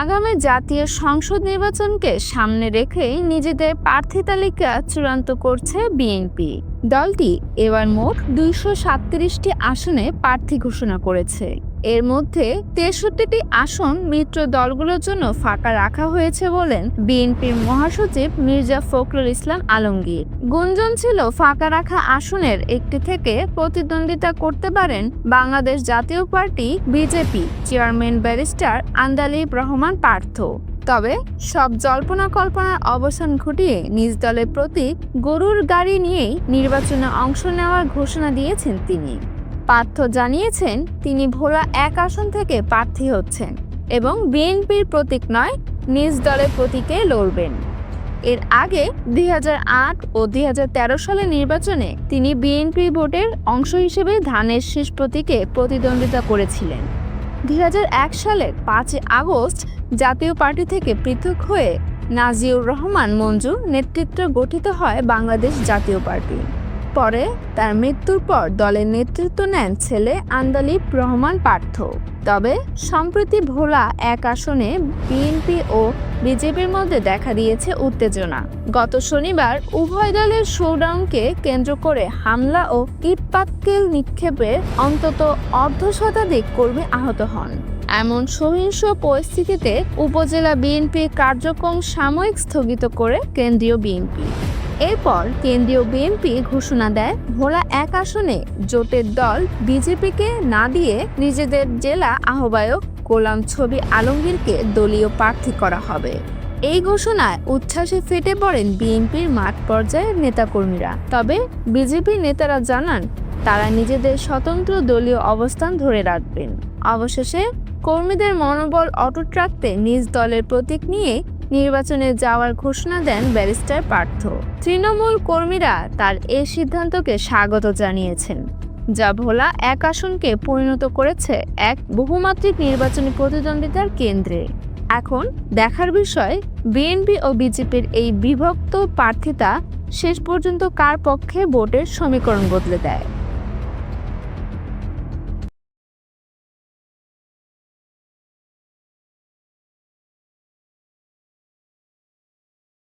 আগামী জাতীয় সংসদ নির্বাচনকে সামনে রেখেই নিজেদের প্রার্থী তালিকা চূড়ান্ত করছে বিএনপি। দলটি এবার মোট দুইশো সাতত্রিশটি আসনে প্রার্থী ঘোষণা করেছে। এর মধ্যে তেষট্টিটি আসন মিত্র দলগুলোর জন্য ফাঁকা রাখা হয়েছে বলেন বিএনপির মহাসচিব মির্জা ফখরুল ইসলাম আলমগীর। গুঞ্জন ছিল ফাঁকা রাখা আসনের একটি থেকে প্রতিদ্বন্দ্বিতা করতে পারেন Bangladesh Jatiya party BJP chairman barrister Andalib Rahman Partho. তবে সব জল্পনা কল্পনার অবসান ঘটিয়ে নিজ দলের প্রতি গরুর গাড়ি নিয়েই নির্বাচনে অংশ নেওয়ার ঘোষণা দিয়েছেন তিনি। পার্থ জানিয়েছেন, তিনি ভোলা এক আসন থেকে প্রার্থী হচ্ছেন এবং বিএনপির প্রতীক নয়, নিজ দলের প্রতীকে লড়বেন। এর আগে দুই হাজার আট ও দুই সালের নির্বাচনে তিনি বিএনপি ভোটের অংশ হিসেবে ধানের শেষ প্রতীকে প্রতিদ্বন্দ্বিতা করেছিলেন। দুই হাজার এক সালের পাঁচই আগস্ট জাতীয় পার্টি থেকে পৃথক হয়ে নাজিউর রহমান মঞ্জু নেতৃত্ব গঠিত হয় বাংলাদেশ জাতীয় পার্টি। পরে তার মৃত্যুর পর দলের নেতৃত্ব নেন ছেলে আন্দালিব রহমান পার্থ। তবে সম্প্রতি ভোলা এক আসনে বিএনপি ও বিজেপির মধ্যে দেখা দিয়েছে উত্তেজনা। গত শনিবার উভয় দলের শোডাউনকে কেন্দ্র করে হামলা ও ইটপাটকেল নিক্ষেপে অন্তত অর্ধ শতাধিক কর্মী আহত হন। এমন সহিংস পরিস্থিতিতে উপজেলা বিএনপি কার্যক্রম সাময়িক স্থগিত করে কেন্দ্রীয় বিএনপি। এরপর কেন্দ্রীয় বিএনপি ঘোষণা দেয়, ভোলা এক আসনে জোটের দল বিজেপিকে না দিয়ে নিজেদের জেলা আহ্বায়ক গোলাম ছবি আলমগীরকে দলীয় প্রার্থী করা হবে। এই ঘোষণায় উচ্ছ্বাসে ফেটে পড়েন বিএনপির মাঠ পর্যায়ের নেতাকর্মীরা। তবে বিজেপি নেতারা জানান, তারা নিজেদের স্বতন্ত্র দলীয় অবস্থান ধরে রাখবেন। অবশেষে কর্মীদের মনোবল অটুট রাখতে নিজ দলের প্রতীক নিয়ে নির্বাচনে যাওয়ার ঘোষণা দেন ব্যারিস্টার পার্থ। তৃণমূল কর্মীরা তার এই সিদ্ধান্তকে স্বাগত জানিয়েছেন, যা ভোলা এক আসনকে পরিণত করেছে এক বহুমাত্রিক নির্বাচনী প্রতিদ্বন্দ্বিতার কেন্দ্রে। এখন দেখার বিষয়, বিএনপি ও বিজেপির এই বিভক্ত প্রার্থিতা শেষ পর্যন্ত কার পক্ষে ভোটের সমীকরণ বদলে দেয়?